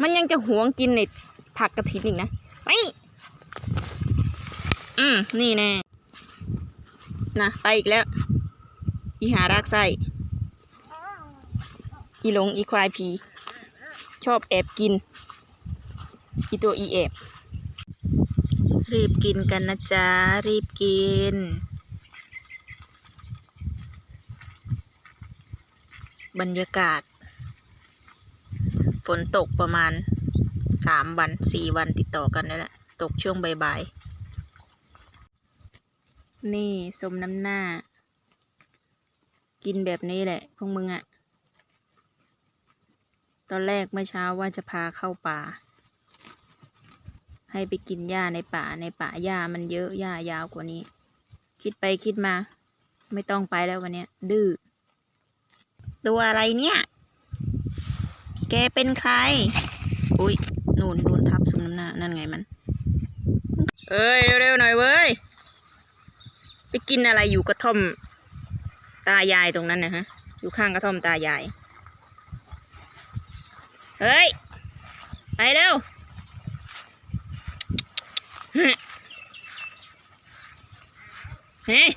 มันยังจะหวงกินในผักกระถินอีกนะไปอืม นี่แน่นะไปอีกแล้ว อีหารากไส้ อีหลง อีควายผี ชอบแอบกิน อีตัวอีแอบ รีบกินกันนะจ๊ะ รีบกิน บรรยากาศ ฝนตกประมาณสามวันสี่วันติดต่อกันนั่นแหละ ตกช่วงบ่ายๆ นี่สมน้ำหน้า กินแบบนี้แหละ พวกมึงอะตอนแรกเมื่อเช้าว่าจะพาเข้าป่า ให้ไปกินหญ้าในป่าในป่าหญ้ามันเยอะหญ้ายาวกว่านี้ คิดไปคิดมา ไม่ต้องไปแล้ววันนี้ดื้อตัวอะไรเนี่ย แกเป็นใคร อุ้ยนูนนูนทับซุมน้ำหน้า นั่นไงมัน เอ้ย เร็วๆหน่อยเว้ย ไปกินอะไรอยู่กระท่อม ตายายตรงนั้นนะฮะ อยู่ข้างกระท่อมตายาย เฮ้ย ไปเร็วเฮ้ย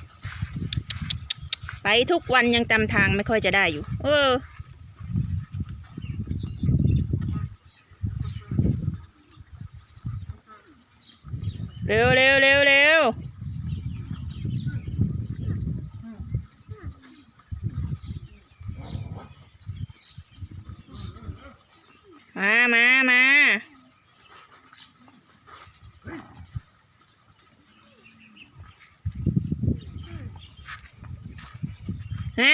ไปทุกวันยังจำทางไม่ค่อยจะได้อยู่ เออ เร็วเร็วเร็วเร็วมามามาฮะ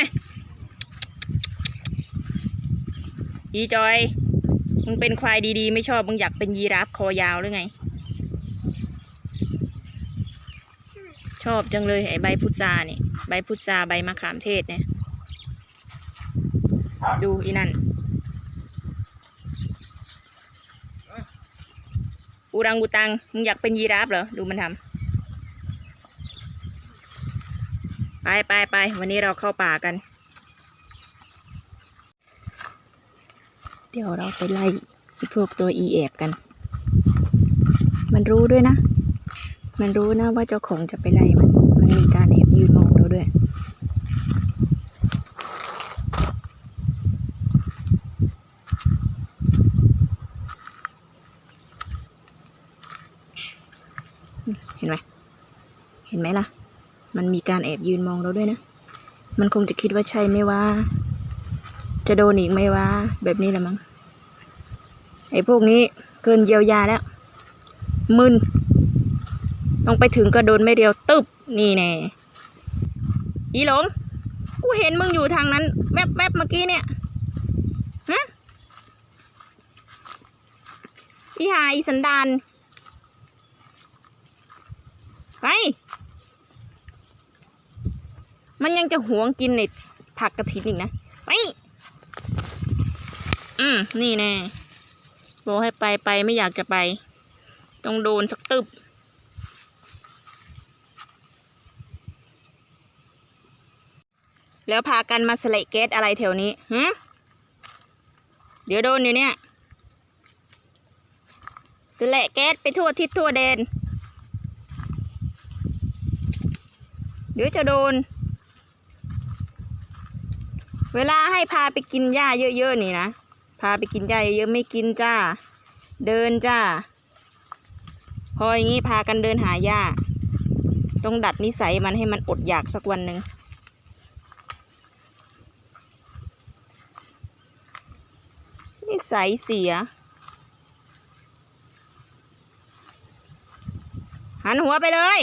อีจอย มึงเป็นควายดีๆ ไม่ชอบ มึงอยากเป็นยีราฟคอยาวหรือไง ชอบจังเลยไอ้ใบพุทราเนี่ยใบพุทราใบมะขามเทศเนี่ยดูอีนั่นอูรังอูตังมึงอยากเป็นยีราฟเหรอ ดูมันทำไปไปไปวันนี้เราเข้าป่ากัน เดี๋ยวเราไปไล่พวกตัวอีแอบกัน มันรู้ด้วยนะ มันรู้นะว่าเจ้าของจะไปไล่มัน มันมีการแอบยืนมองเราด้วย เห็นไหม เห็นไหมล่ะ มันมีการแอบยืนมองเราด้วยนะ มันคงจะคิดว่าใช่ไหมว่า จะโดนอีกไหมว่า แบบนี้แหละมั้ง ไอ้พวกนี้เกินเยียวยาแล้ว มึน ต้องไปถึงก็โดนไม่เดียวตึบนี่แน่อีหลง กูเห็นมึงอยู่ทางนั้น แวบๆบเมื่อกี้เนี่ย ฮะ อีหาอีสันดานไปมันยังจะหวงกินในผักกระถินอีกนะไปอืม นี่แน่บอกให้ไปไปไม่อยากจะไป ต้องโดนสักตึบ แล้วพากันมาสเลเกตอะไรแถวนี้ฮะเดี๋ยวโดนอยู่เนี่ยสเลเกตไปทั่วทิศทั่วแดนเดี๋ยวจะโดน เวลาให้พาไปกินหญ้าเยอะๆนี่นะ พาไปกินหญ้าเยอะๆไม่กินจ้า เดินจ้า พออย่างนี้พากันเดินหาหญ้า ต้องดัดนิสัยมันให้มันอดอยากสักวันหนึ่ง นิสัยเสีย หันหัวไปเลย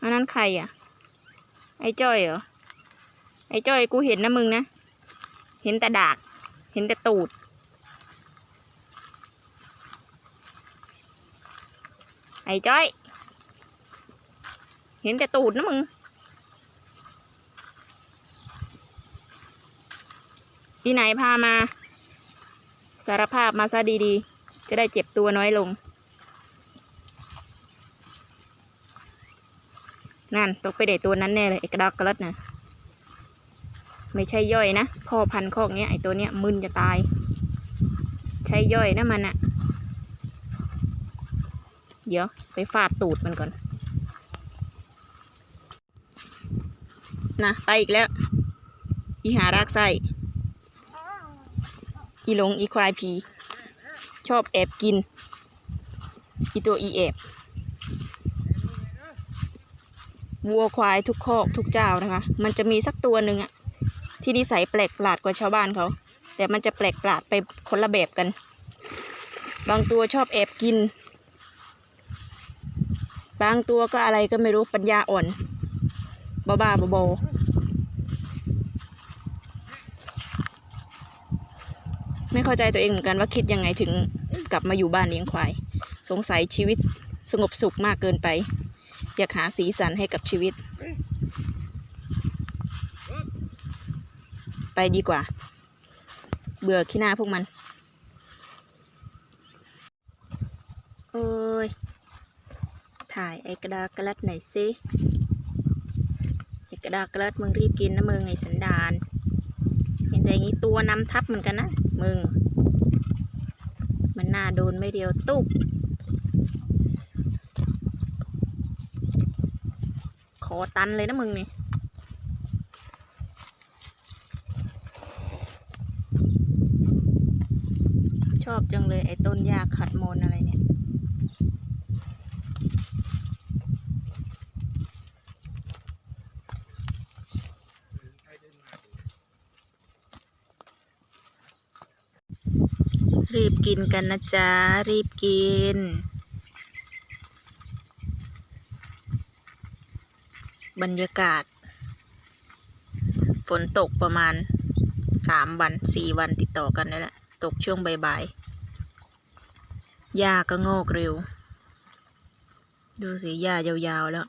อันนั้นใครอะ ไอ้จ้อยเหรอ ไอ้จ้อยกูเห็นนะมึงนะ เห็นแต่ดาก เห็นแต่ตูดไอ้จ้อย เห็นแต่ตูดนะมึง ที่ไหนพามา สารภาพมาซะดีๆ จะได้เจ็บตัวน้อยลง นั่นตกไปได้ตัวนั้นแน่เลยไอ้กระดอกกระลัดนะไม่ใช่ย่อยนะ พ่อพันคอกเนี้ยไอ้ตัวเนี้ยมึนจะตาย ใช่ย่อยนะมันอะเดี๋ยวไปฟาดตูดมันก่อน นะไปอีกแล้ว อีหารากไส้ อีหลงอีควายผี ชอบแอบกิน อีตัวอีแอบวัวควายทุกคอกทุกเจ้านะคะ มันจะมีสักตัวหนึ่งอะที่นิสัยแปลกประหลาดกว่าชาวบ้านเขา แต่มันจะแปลกประหลาดไปคนละแบบกัน บางตัวชอบแอบกิน บางตัวก็อะไรก็ไม่รู้ปัญญาอ่อน บ้าบ้าบอไม่เข้าใจตัวเองเหมือนกันว่าคิดยังไงถึงกลับมาอยู่บ้านเลี้ยงควาย สงสัยชีวิตสงบสุขมากเกินไป อยากหาสีสันให้กับชีวิต ไปดีกว่า เบื่อขี้หน้าพวกมันโอ้ย ถ่ายไอ้กระดากระลัดหน่อยสิ ดากระลัดมึงรีบกินนะมึงไอ้สันดานเห็นแต่อย่างนี้ตัวนำทับเหมือนกันนะมึง มันน่าโดนไม่เดียวตุ๊บขอตันเลยนะมึงนี่ชอบจังเลยไอ้ต้นหญ้าขัดมนอะไรเนี่ย รีบกินกันนะจ๊ะ รีบกิน บรรยากาศ ฝนตกประมาณสามวันสี่วันติดต่อกันนี่แหละ ตกช่วงบ่ายๆหญ้าก็งอกเร็ว ดูสิหญ้ายาวๆแล้ว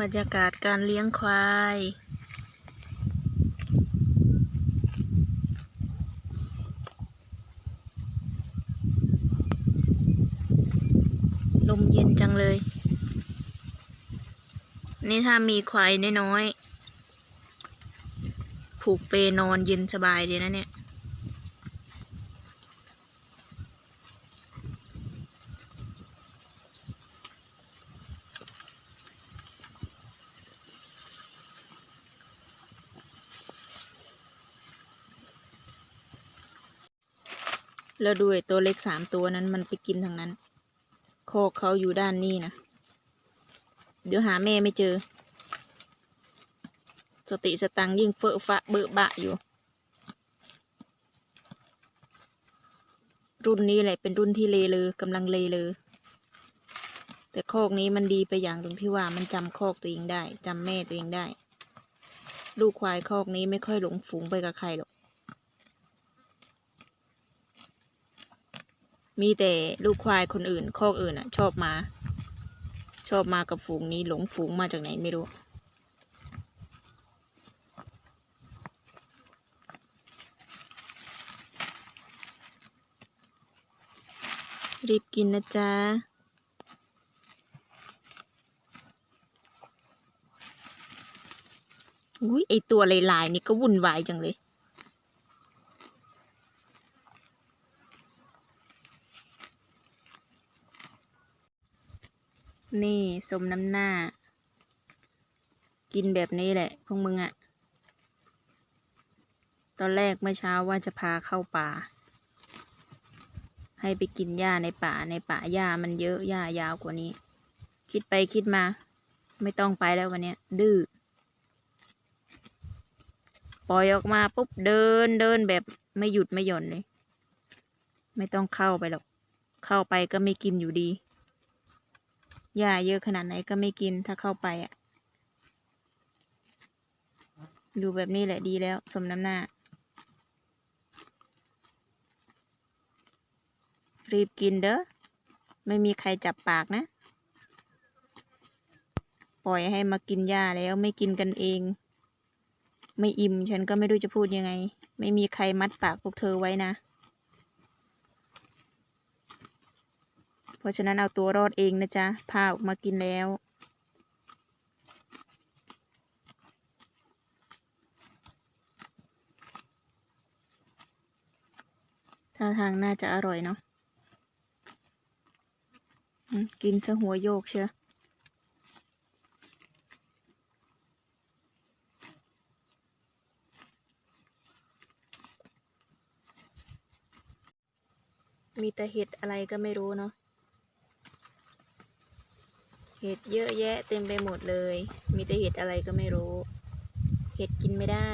บรรยากาศการเลี้ยงควาย ลมเย็นจังเลย นี่ ถ้ามีควายน้อยๆ ผูกเปนอนเย็นสบายดีนะเนี่ยแล้วดูไอตัวเล็กสามตัวนั้นมันไปกินทางนั้น โคอกเขาอยู่ด้านนี้นะ เดี๋ยวหาแม่ไม่เจอ สติสตังยิ่งเฟอะฟะเบอะบะอยู่ รุ่นนี้แหละเป็นรุ่นที่เลเลอกำลังเลเลอแต่โคกนี้มันดีไปอย่างตรงที่ว่ามันจำโคกตัวเองได้จำแม่ตัวเองได้ ลูกควายโคกนี้ไม่ค่อยหลงฝูงไปกับใครหรอก มีแต่ลูกควายคนอื่นโคกอื่นอะ ชอบมา ชอบมากับฝูงนี้หลงฝูงมาจากไหนไม่รู้ รีบกินนะจ๊ะอุ้ยไอตัวลายๆนี่ก็วุ่นวายจังเลย นี่สมน้ำหน้า กินแบบนี้แหละ พวกมึงอะตอนแรกเมื่อเช้าว่าจะพาเข้าป่า ให้ไปกินหญ้าในป่าในป่าหญ้ามันเยอะหญ้ายาวกว่านี้ คิดไปคิดมา ไม่ต้องไปแล้ววันนี้ดื้อปล่อยออกมาปุ๊บเดินเดินแบบไม่หยุดไม่หย่อนเลย ไม่ต้องเข้าไปหรอก เข้าไปก็ไม่กินอยู่ดี หญ้าเยอะขนาดไหนก็ไม่กินถ้าเข้าไปอะดูแบบนี้แหละดีแล้ว สมน้ำหน้า รีบกินเด้อ ไม่มีใครจับปากนะ ปล่อยให้มากินหญ้าแล้วไม่กินกันเอง ไม่อิ่มฉันก็ไม่รู้จะพูดยังไง ไม่มีใครมัดปากพวกเธอไว้นะ ราะฉะนั้นเอาตัวรอดเองนะจ๊ะพาออกมากินแล้ว ท่าทางน่าจะอร่อยเนาะกินซะหัวโยกเชียวมีแต่เห็ดอะไรก็ไม่รู้เนาะ เห็ดเยอะแยะเต็มไปหมดเลย มีแต่เห็ดอะไรก็ไม่รู้ เห็ดกินไม่ได้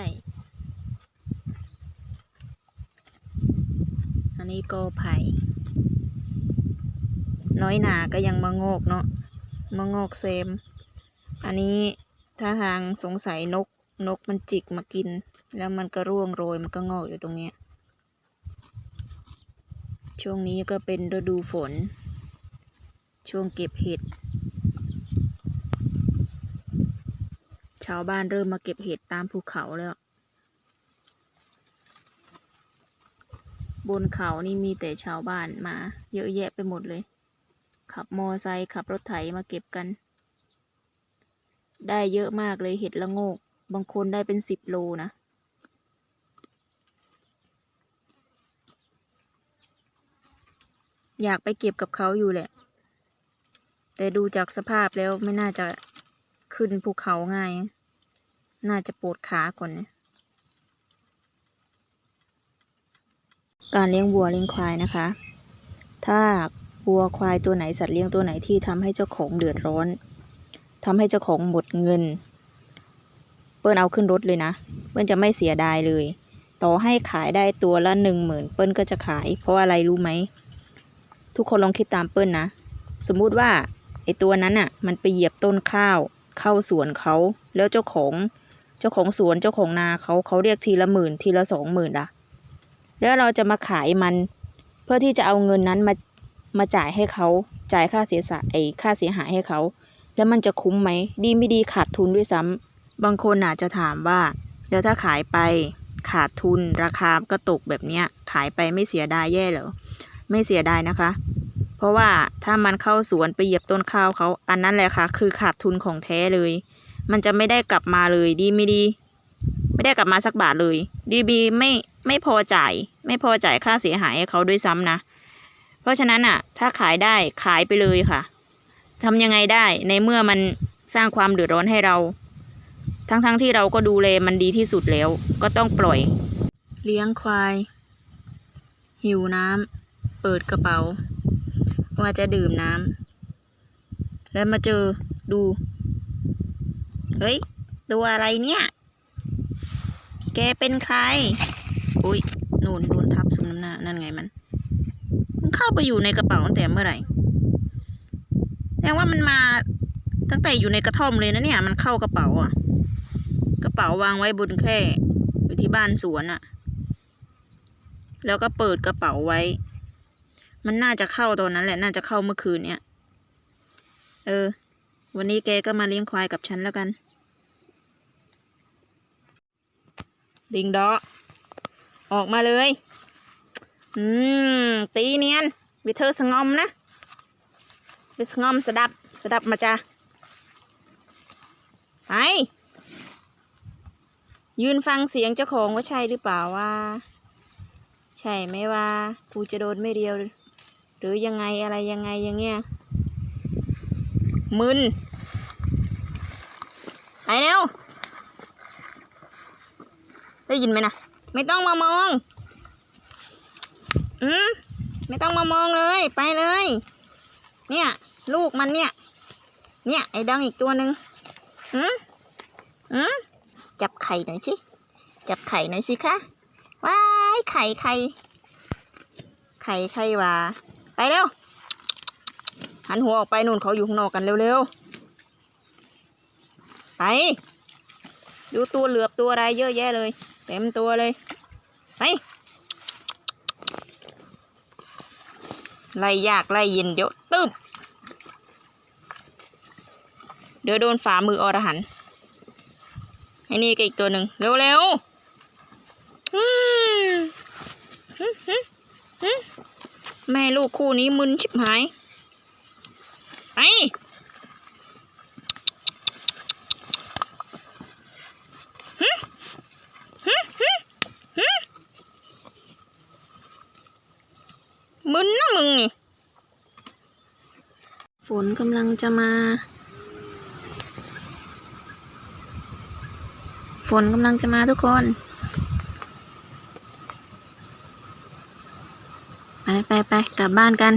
อันนี้ก็ไผ่ น้อยหนาก็ยังมางอกเนาะมางอกเซม อันนี้ถ้าทางสงสัยนกนกมันจิกมากิน แล้วมันก็ร่วงโรยมันก็งอกอยู่ตรงเนี้ย ช่วงนี้ก็เป็นฤดูฝน ช่วงเก็บเห็ดาวบ้านเริ่มมาเก็บเห็ดตามภูเขาแล้ว บนเขานี่มีแต่ชาวบ้านมา เยอะแยะไปหมดเลย ขับมอไซค์ขับรถไถมาเก็บกัน ได้เยอะมากเลยเห็ดละโงก บางคนได้เป็นสิบโลนะอยากไปเก็บกับเขาอยู่แหละ แต่ดูจากสภาพแล้วไม่น่าจะขึ้นภูเขาง่าย น่าจะปวดขาก่อนนะ การเลี้ยงวัวเลี้ยงควายนะคะ ถ้าวัวควายตัวไหนสัตว์เลี้ยงตัวไหนที่ทำให้เจ้าของเดือดร้อนทำให้เจ้าของหมดเงิน เปิ้ลเอาขึ้นรถเลยนะ เปิ้ลจะไม่เสียดายเลย ต่อให้ขายได้ตัวละหนึ่งหมื่นเปิ้ลก็จะขาย เพราะอะไรรู้ไหม ทุกคนลองคิดตามเปิ้ลนะ สมมุติว่าไอตัวนั้นอะ มันไปเหยียบต้นข้าวเข้าสวนเขาแล้วเจ้าของ เจ้าของสวนเจ้าของนาเขาเขาเรียกทีละหมื่นทีละสองหมื่นละแล้วเราจะมาขายมัน เพื่อที่จะเอาเงินนั้นมามาจ่ายให้เขาจ่ายค่าเสียสายไอค่าเสียหายให้เขา แล้วมันจะคุ้มไหมดีไม่ดีขาดทุนด้วยซ้ำบางคนอาจจะถามว่า แล้วถ้าขายไปขาดทุนราคาก็ตกแบบเนี้ยขายไปไม่เสียดายแย่เหรอไม่เสียดายนะคะ เพราะว่าถ้ามันเข้าสวนไปเหยียบต้นข้าวเขาอันนั้นแหละค่ะ คือขาดทุนของแท้เลย มันจะไม่ได้กลับมาเลยดีไม่ดี ไม่ได้กลับมาสักบาทเลยดีบีไม่ไม่พอจ่าย ไม่พอจ่ายค่าเสียหายให้เขาด้วยซ้ำนะ เพราะฉะนั้นอะ ถ้าขายได้ขายไปเลยค่ะทำยังไงได้ในเมื่อมันสร้างความเดือดร้อนให้เรา ทั้งๆทที่เราก็ดูแลมันดีที่สุดแล้ว ก็ต้องปล่อย เลี้ยงควาย หิวน้ำเปิดกระเป๋า ว่าจะดื่มน้ำแล้วมาเจอดู เฮ้ย ตัวอะไรเนี่ย แกเป็นใคร อุ้ยนูนโดนทับสมน้ำหน้า นั่นไงมัน มันเข้าไปอยู่ในกระเป๋าตั้งแต่เมื่อไหร่แสดงว่ามันมาตั้งแต่อยู่ในกระท่อมเลยนะเนี่ย มันเข้ากระเป๋าอะ กระเป๋าวางไว้บนแคร่อยู่ที่บ้านสวนอะ แล้วก็เปิดกระเป๋าไว้ มันน่าจะเข้าตอนนั้นแหละ น่าจะเข้าเมื่อคืนเนี่ย เออ วันนี้แกก็มาเลี้ยงควายกับฉันแล้วกัน ดิงดอออกมาเลย อืม ตีเนียนวิเธอสงอมนะวิสงอมสดับสดับมาจ้ะไปยืนฟังเสียงเจ้าของว่าใช่หรือเปล่าว่า ใช่ไหมว่ากูจะโดนไม่เดียว หรือยังไงอะไรยังไงอย่างเงี้ยมึนไปเร็ว ได้ยินไหมนะ ไม่ต้องมามอง อืมไม่ต้องมามองเลย ไปเลย เนี่ย ลูกมันเนี่ย เนี่ยไอ้ดังอีกตัวหนึ่งอืมอืมจับไข่หน่อยสิจับไข่หน่อยสิคะว้ายไข่ไข่ไข่ไข่วาไปเร็ว หันหัวออกไปนู่นเขาอยู่ข้างนอกกันเร็วๆ ไป ดูตัวเหลือบตัวอะไรเยอะแยะเลย เต็มตัวเลยไปไล่ยากไล่เย็นเดี๋ยวตึบเดี๋ยวโดนฝ่ามืออรหันต์ไอ้นี่ก็อีกตัวหนึ่งเร็วๆอืมฮึฮึฮึแม่ลูกคู่นี้มึนชิบหายไปหึหึหึหึมึนนะมึงนี่ ฝ นกำลังจะมา ฝนกำลังจะมาทุกคน ไปไปไปกลับบ้านกัน